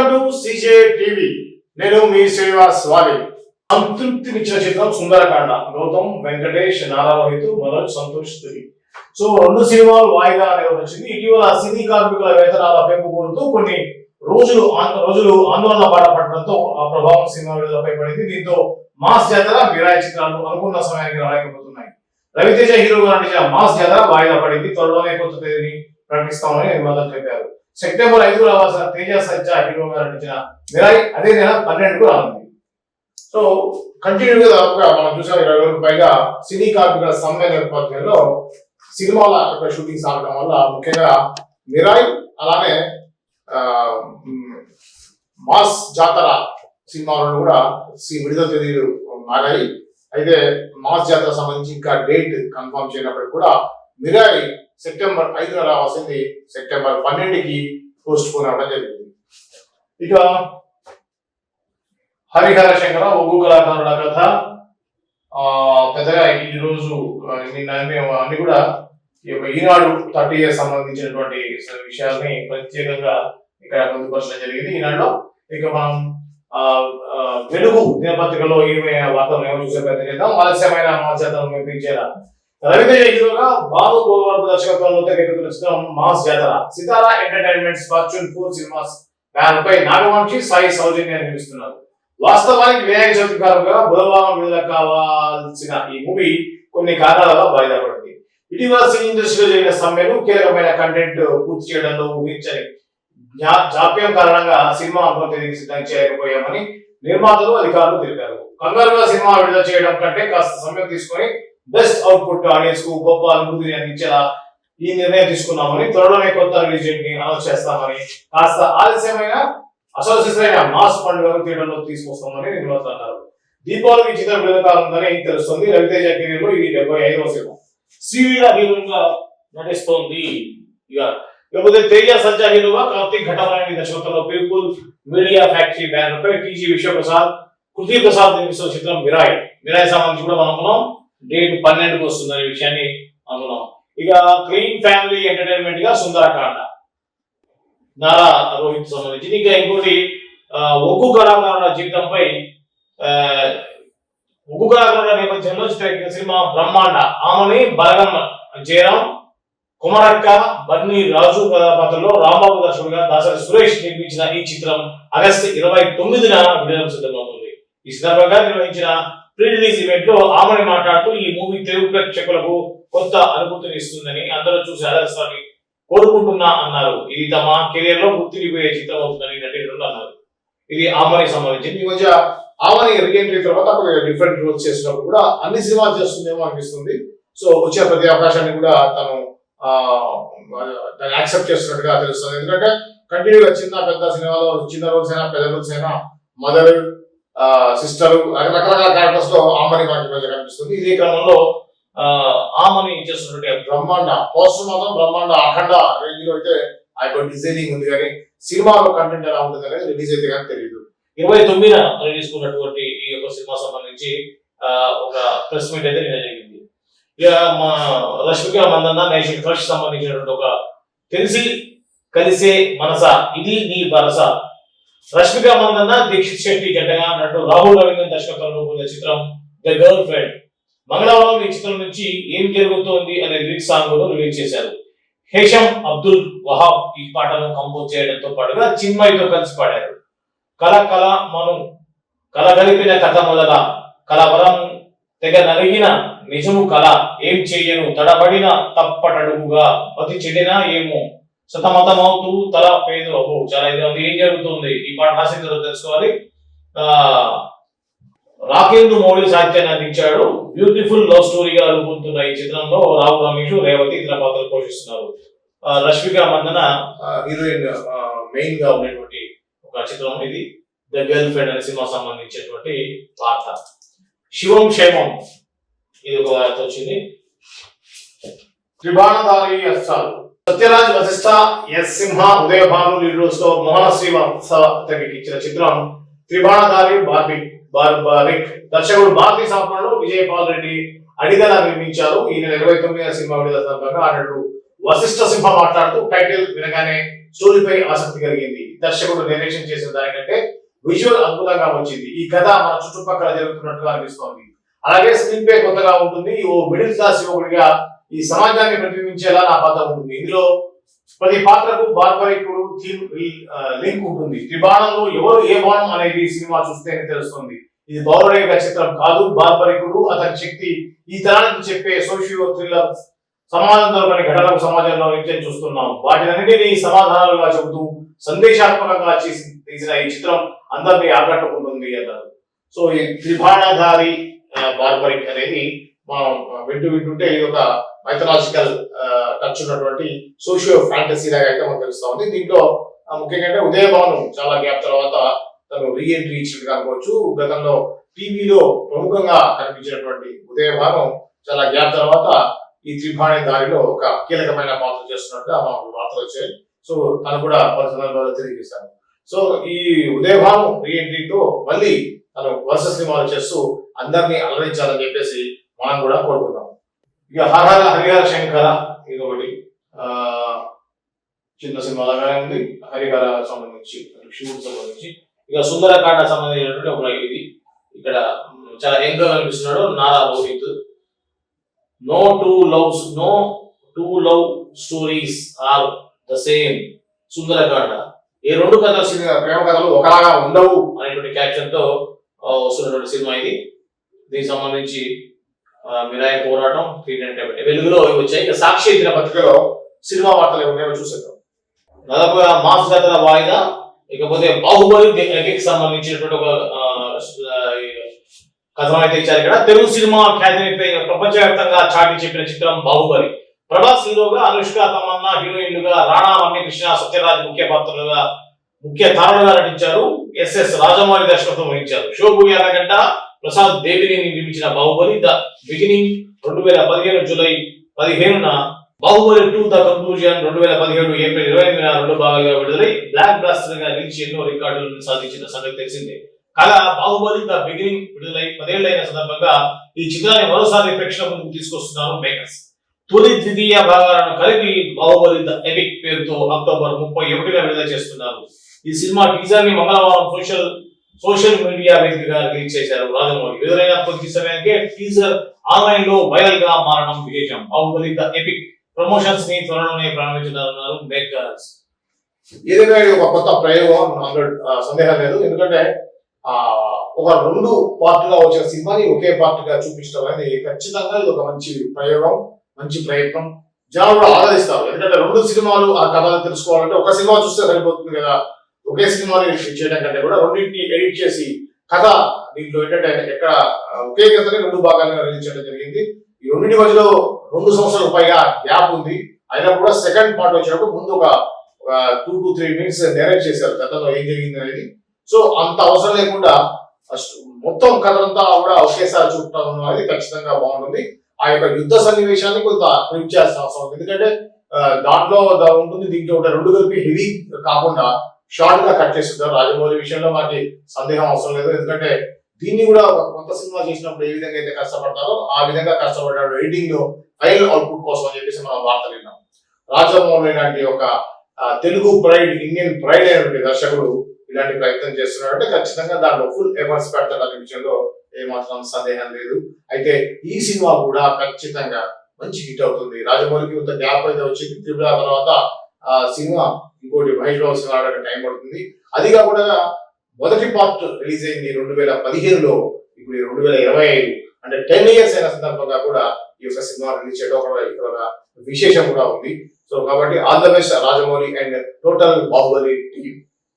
Welcome to CJ TV. నేను మీ శ్రీనివాస్ వాలి సంతృప్తినిచ్చిన చిత్రం సుందరకాండ. గౌతమ్ వెంకటేష్ నారారోహిత్ మనోజ్ సంతోష్ తిరిగి సో రెండు సినిమాలు వాయిదా అనేది వచ్చింది. ఇటీవల సినీ కార్మికుల వేతనాల పెంపు కోరుతూ కొన్ని రోజులు రోజులు ఆందోళన బాట పడడంతో ఆ ప్రభావం సినిమా విడుదలపై పడింది దీంతో మాస్ జాతర మిరాయి చిత్రాలు అనుకున్న సమయానికి రాలేకపోతున్నాయి. రవితేజ హీరోగా నటించిన మాస్ జాతర వాయిదా పడింది. త్వరలోనే కొత్త తేదీని ప్రకటిస్తామని నిర్మాతలు చెప్పారు. సెప్టెంబర్ ఐదు రావాల్సిన తేజ సజ్జా హీరోగా నటించిన మిరాయి అదే నెల పన్నెండుకు రానుంది. సో కంటిన్యూగా దాదాపుగా మనం చూసాం ఇరవై వేలకు పైగా సినీ కార్మికుల సమ్మె నేపథ్యంలో సినిమాల యొక్క షూటింగ్ సాగడం వల్ల ముఖ్యంగా మిరాయి అలానే మాస్ జాతర సినిమాలను కూడా సి- విడుదల తేదీలు మారాయి. అయితే మాస్ జాతర సంబంధించి ఇంకా డేట్ కన్ఫర్మ్ చేయనప్పటికీ కూడా మిరాయి సెప్టెంబర్ ఐదున రావాల్సింది సెప్టెంబర్ పన్నెండుకి పోస్ట్ పోన్ అవ్వడం జరిగింది. ఇక హరిహర శంకర ఒగ్గు కళాకారుల కథ. పెద్దగా ఈ రోజు నిన్న మేము అన్ని కూడా ఈ యొక్క ఈనాడు థర్టీ ఇయర్స్ సంబంధించినటువంటి విషయాల్ని ప్రత్యేకంగా ఇక్కడ పొందుపరచడం జరిగింది. ఈనాడు ఇక మనం వెలుగు దినపత్రికలో ఏమైనా వార్తలు ఏమో చూసే ప్రయత్నం చేద్దాం. ఆలస్యమైన మాధ్యతను వినిపించేలా రవితేజ హీరోగా బాబు గోవర్ధ దర్శకత్వంలో తెరకెక్కుతున్న చిత్రం mass Jathara. Sithara entertainments fortune four cinemas banner పై నాగవంశి సాయి సౌజన్య నిర్మిస్తున్నారు. వాస్తవానికి వినాయక చవితి కారణంగా బుధవారం విడుదల కావాల్సిన ఈ మూవీ కొన్ని కారణాల వల్ల వాయిదా పడింది ఇటీవల సినీ ఇండస్ట్రీలో జరిగిన సమ్మెను కీలకమైన కంటెంట్ పూర్తి చేయడంలో ఊహించని జా- జాప్యం కారణంగా సినిమా అనుమతి తేదీకి సిద్ధం చేయకపోయామని నిర్మాతలు అధికారులు తెలిపారు. కంగారుగా సినిమా విడుదల చేయడం కంటే కాస్త సమయం తీసుకొని బెస్ట్ అవుట్పుట్ ఆడియన్స్కు గొప్ప అనుభూతిని అందించేలా ఈ నిర్ణయం తీసుకున్నామని త్వరలోనే కొత్త రిలీజ్ని అనౌన్స్ చేస్తామని కాస్త ఆలస్యమైన అసోసియేషన్ అయిన మాస్ పండుగను థియేటర్లో తీసుకొస్తామని నిర్మాతలు అన్నారు దీపావళికి చిత్రం విడుదల కానుందని తెలుస్తుంది రవితేజ కెరీర్లో ఇది డెబ్బై ఐదవ సినిమా. శ్రీవీర హీరోగా నటిస్తోంది ఇక. లేకపోతే తేజ సజ్జా హీరోగా కార్తీక్ ఘటమనేని దర్శకత్వంలో పీపుల్ మీడియా ఫ్యాక్టరీ బ్యానర్ పై టీజీ విశ్వప్రసాద్ కృతి ప్రసాద్ నిర్మిస్తున్న చిత్రం మిరాయి. మిరాయి సంబంధించి కూడా మనం డేట్ పన్నెండుకు వస్తుంది అనే విషయాన్ని అనుకున్నాం ఇక క్లీన్ ఫ్యామిలీ ఎంటర్టైన్మెంట్గా సుందరకాండ. నారా రోహిత్ సంబంధించి ఇంకా ఇంకోటి ఆ, ఒగ్గు కళాకారుల జీవితంపై ఆ, ఒగ్గు కళాకారుల నేపథ్యంలో చిత్రీకరించిన సినిమా బ్రహ్మాండ. ఆమెని బలగం జయరాం కుమరక్క బన్నీ రాజు కథాపాత్రలో రాంబాబు దర్శకుడుగా దాసరి సురేష్ నిర్మించిన ఈ చిత్రం ఆగస్టు ఇరవై తొమ్మిదిన విడుదల సిద్ధమవుతుంది. ఈ సందర్భంగా నిర్వహించిన ప్రీ రిలీజ్ ఈవెంట్లో ఆమెని మాట్లాడుతూ ఈ మూవీ తెలుగు ప్రేక్షకులకు కొత్త అనుభూతిని ఇస్తుందని అందరూ చూసి ఆదర్శాన్ని కోరుకుంటున్నా అన్నారు. ఇది తమ కెరీర్లో గుర్తిపోయే చిత్రం అవుతుందని నటీనటులు అన్నారు. ఇది ఆమని సంబంధించింది. ఈ మధ్య ఆమని రీఎంట్రీ తర్వాత డిఫరెంట్ రోల్స్ చేసినప్పుడు కూడా అన్ని సినిమాలు చేస్తుందేమో అనిపిస్తుంది. సో వచ్చే ప్రతి అవకాశాన్ని కూడా తను దాన్ని యాక్సెప్ట్ చేస్తున్నట్టుగా తెలుస్తుంది. ఎందుకంటే కంటిన్యూగా చిన్న పెద్ద సినిమాలో చిన్న రోల్స్ అయినా పెద్ద రోల్స్ అయినా మదర్ సిస్టర్ రకరకాల క్యారెక్టర్స్లో ఆమని మనకి కనిపిస్తుంది. ఇదే క్రమంలో ఆ, ఆమని చేస్తున్నటువంటి బ్రహ్మాండ పోస్టర్ మాత్రం బ్రహ్మాండ అఖండ రేంజ్లో అయితే ఆ యొక్క డిజైనింగ్ ఉంది. కానీ సినిమాలో కంటెంట్ ఎలా ఉంటుంది అనేది రిలీజ్ అయితే కానీ తెలియదు ఇరవై తొమ్మిదిన రిలీజ్ ఉన్నటువంటి ఈ యొక్క సినిమా సంబంధించి ఒక ప్రెస్ మీట్ అయితే నిన్న జరిగింది. ఇక మా రష్మిక మందన్న నేషన్ క్రష్ సంబంధించినటువంటి ఒక తెలిసి కలిసే మనస ఇది నీ భరస రష్మిక మందన్న దీక్షిత్ శెట్టి జంటగా నటు రాహుల్ రవీంద్రన్ దర్శకత్వంలో రూపొందిన చిత్రం ద గర్ల్ ఫ్రెండ్. మంగళవారం ఈ చిత్రం నుంచి ఏం జరుగుతోంది అనే లిరిక్ సాంగ్ను రిలీజ్ చేశారు. హేషం అబ్దుల్ వహాబ్ ఈ పాటను కంపోజ్ చేయడంతో పాటుగా చిన్మయ్తో కలిసి పాడారు. కల కల మను కల కలిపిన కథ మొదల కలవరం తెగ నలిగిన నిజము కల ఏం చెయ్యను తడబడిన తప్పటడుగుగా పతి చెడినా ఏమో సతమతమవుతూ తల పేదలు అబ్బో చాలా ఇది ఏం జరుగుతుంది? ఈ పాట రాసిన తెలుసుకోవాలి. రాకేంద్ర మౌళి సాహిత్యాన్ని అందించాడు. బ్యూటిఫుల్ లవ్ స్టోరీగా రూపొందుతున్న ఈ చిత్రంలో రావు రమేష్ రేవతి ఇతర పాత్రలు పోషిస్తున్నారు. రష్మిక మందన హీరోయిన్ మెయిన్గా ఉన్నటువంటి ఒక చిత్రం ఇది. ద గర్ల్ ఫ్రెండ్ అనే సినిమా సంబంధించినటువంటి వార్త. శివం క్షేమం. ఇది ఒక వార్త వచ్చింది. త్రిబాణధారి అస్సాలు. సత్యరాజ్ వశిష్ట ఎస్ సింహ ఉదయభాను లీడర్స్లో మోహన శ్రీవాత్స ఇచ్చిన చిత్రం త్రిబాణధారి బార్బి బార్బారిక్. దర్శకుడు భారతీ సమర్పణలో విజయపాల్ రెడ్డి అడిగల నిర్మించారు. ఈ నెల ఇరవై తొమ్మిది సినిమా విడుదల సందర్భంగా అన్నట్టు వశిష్ఠ సింహ మాట్లాడుతూ టైటిల్ వినగానే స్టోరీపై ఆసక్తి కలిగింది. దర్శకుడు నిర్దేశం చేసిన దానికంటే విజువల్ అద్భుతంగా వచ్చింది. ఈ కథ మన చుట్టుపక్కల జరుగుతున్నట్టుగా అనిపిస్తోంది. అలాగే స్క్రీన్ పే కొత్తగా ఉంటుంది. ఓ మిడిల్ క్లాస్ యువకుడిగా ఈ సమాజాన్ని ప్రతిబింబించేలా నా పాత్ర ఉంటుంది. ఇందులో ప్రతి పాత్రకు బార్బరికుడు థీమ్ లింక్ ఉంటుంది. త్రిబాణంలో ఎవరు ఏ బాణం అనేది సినిమా చూస్తేనే తెలుస్తుంది. ఇది పౌరాణిక చిత్రం కాదు బార్బరికుడు అతని శక్తి ఈ తరానికి చెప్పే సోషియో థ్రిల్లర్ సమాజంతో దొరకని ఘటనలకు సమాజంలో నిత్యం చూస్తున్నాం. వాటినన్నిటినీ సమాధానాలుగా చెబుతూ సందేశాత్మకంగా చేసి తీసిన ఈ చిత్రం అందరినీ ఆకట్టుకుంటుంది అన్నారు. సో ఈ త్రిబాణధారి బార్బరిక్ అనేది మనం వింటూ వింటుంటే ఇది ఒక మైథలాజికల్ టచ్ ఉన్నటువంటి సోషియో ఫ్యాంటసీ లాగా అయితే మనకు తెలుస్తా ఉంది. దీంట్లో ముఖ్యంగా అంటే ఉదయ చాలా గ్యాప్ తర్వాత తను రీఎంట్రీ ఇచ్చినట్టుగా అనుకోవచ్చు గతంలో టీవీలో ప్రముఖంగా కనిపించినటువంటి ఉదయభవను చాలా గ్యాప్ తర్వాత ఈ త్రిభాణి దారిలో ఒక కీలకమైన పాత్ర చేస్తున్నట్టుగా మనకు వార్తలు వచ్చాయి. సో తను కూడా పర్సనల్లో తెలియజేశాను సో ఈ ఉదయభాను రీఎంట్రీతో మళ్ళీ తను వరుస సినిమాలు చేస్తూ అందరినీ అలరించాలని చెప్పేసి మనం కూడా కోరుకుందాం. ఇక హరహర హరిహర శంకర ఇది ఒకటి ఆ, చిన్న సినిమా లాగానే ఉంది. హరిహర సంబంధించి శివుడికి సంబంధించి. ఇక సుందరకాండ సంబంధించినటువంటి ఒక ఇది. ఇక్కడ చాలా యంగ్గా కనిపిస్తున్నాడు Nara Rohit no two loves no two love stories are the same Sundarakanda. ఈ రెండు కథలు సినిమా ప్రేమ కథలు ఒకలాగా ఉండవు అనేటువంటి క్యాప్షన్తో వస్తున్నటువంటి సినిమా ఇది. దీనికి సంబంధించి మిరాయి పోరాటం త్రీ వెలుగులో వచ్చాయి. ఇంకా సాక్షి దినపత్రికలో సినిమా వార్తలు ఏమున్నాయో చూసేద్దాం. దాదాపుగా మాస్ గతల వాయిదా ఇకపోతే బాహుబలి సంబంధించినటువంటి ఒక కథనం అయితే ఇచ్చారు ఇక్కడ. తెలుగు సినిమా ఖ్యాతిని ప్రపంచవ్యాప్తంగా చాటి చెప్పిన చిత్రం బాహుబలి. ప్రభాస్ హీరోగా అనుష్క తమన్నా హీరోయిన్లుగా రాణా కృష్ణ సత్యరాజ్ ముఖ్య పాత్రలుగా ముఖ్య తారలుగా నటించారు. ఎస్ఎస్ రాజమౌళి దర్శకత్వం వహించారు. షోబు యాదగడ్డ ప్రసాద్ దేవిని నిర్మించిన బాహుబలి ద బిగినింగ్ రెండు వేల పదిహేను జూలై పదిహేనున బాహుబలి టూ ద కంక్లూజన్ రెండు వేల పదిహేడు ఏప్రిల్ ఇరవై ఎనిమిదిన రెండు భాగాలుగా విడుదలై బ్లాక్ బ్లాస్టర్గా నిలిచి ఎన్నో రికార్డులను సాధించిన సంగతి తెలిసిందే. కాగా బాహుబలి ద బిగినింగ్ విడుదలై పదేళ్ళైన సందర్భంగా ఈ చిత్రాన్ని మరోసారి ప్రేక్షకుల ముందుకు తీసుకొస్తున్నారు మేకర్స్. తొలి ద్వితీయ భాగాలను కలిపి బాహుబలి ద ఎపిక్ పేరుతో అక్టోబర్ ముప్పై ఒకటిన విడుదల చేస్తున్నారు. ఈ సినిమా టీజర్ని మంగళవారం సోషల్ సోషల్ మీడియా వేదికగా రిలీజ్ చేశారు రాజమౌళి. విడుదలైన కొద్ది సమయానికి టీజర్ ఆన్లైన్లో వైరల్గా మారడం విశేషం. బాహుబలి ద ఎపిక్ ప్రమోషన్స్ని త్వరలోనే ప్రారంభించనున్నారు మేకర్స్. ఏదైనా ఇది ఒక కొత్త ప్రయోగం సందేహం లేదు. ఎందుకంటే ఆ ఒక రెండు పార్ట్గా వచ్చిన సినిమాని ఒకే పార్ట్గా చూపించడం అనేది ఖచ్చితంగా ఇది ఒక మంచి ప్రయోగం మంచి ప్రయత్నం. జనాలు కూడా ఎందుకంటే రెండు సినిమాలు ఆ కథలు తెలుసుకోవాలంటే ఒక సినిమా చూస్తే సరిపోతుంది కదా. ఒకే సినిమాని చేయడం కంటే కూడా రెండింటిని ఎడిట్ చేసి కథ దీంట్లో ఏంటంటే ఎక్కడ ఒకే కథని రెండు భాగాలుగా రిలీజ్ చేయడం జరిగింది. ఈ రెండింటి మధ్యలో రెండు సంవత్సరాలకు పైగా గ్యాప్ ఉంది. అయినా కూడా సెకండ్ పార్ట్ వచ్చినప్పుడు ముందు ఒక two to three minutes narrate చేశారు గతంలో ఏం జరిగింది అనేది. సో అంత అవసరం లేకుండా ఫస్ట్ మొత్తం కథ అంతా కూడా ఒకేసారి చూపడం అనేది ఖచ్చితంగా బాగుంటుంది. ఆ యొక్క యుద్ధ సన్నివేశాన్ని కొంత ప్రింట్ చేయాల్సిన అవసరం ఉంది. ఎందుకంటే దాంట్లో దా- ఉంటుంది దీంట్లో ఉంటే రెండు కలిపి హెవీ కాకుండా షార్ట్గా కట్ చేస్తుంటారు రాజమౌళి విషయంలో మనకి సందేహం అవసరం లేదు. ఎందుకంటే దీన్ని కూడా కొత్త సినిమా చేసినప్పుడు ఏ విధంగా అయితే కష్టపడతారో ఆ విధంగా కష్టపడ్డాడు ఎడిటింగ్లో ఫైనల్ అవుట్పుట్ కోసం అని చెప్పేసి మనం వార్తలు విన్నాం. రాజమౌళి లాంటి ఒక తెలుగు ప్రైడ్ ఇండియన్ ప్రైడ్ అయినటువంటి దర్శకుడు ఇలాంటి ప్రయత్నం చేస్తున్నాడు అంటే ఖచ్చితంగా దాంట్లో ఫుల్ ఎఫర్ట్స్ పెడతాడు అనే విషయంలో ఏమాత్రం సందేహం లేదు. అయితే ఈ సినిమా కూడా ఖచ్చితంగా మంచి హిట్ అవుతుంది. రాజమౌళికి కొంత గ్యాప్ అయితే వచ్చింది. త్రిపుల తర్వాత ఆ సినిమా ఇంకోటి మహేష్ బాబు సినిమా టైం పడుతుంది. అది కాకుండా మొదటి పార్ట్ రిలీజ్ అయింది రెండు వేల పదిహేనులో. ఇప్పుడు రెండు వేల ఇరవై ఐదు. అంటే టెన్ ఇయర్స్ అయిన సందర్భంగా కూడా ఈ యొక్క సినిమా రిలీజ్ చేయడం ఒక ఇక్కడ విశేషం కూడా ఉంది. సో కాబట్టి all the best Rajamouli and total Baahubali team.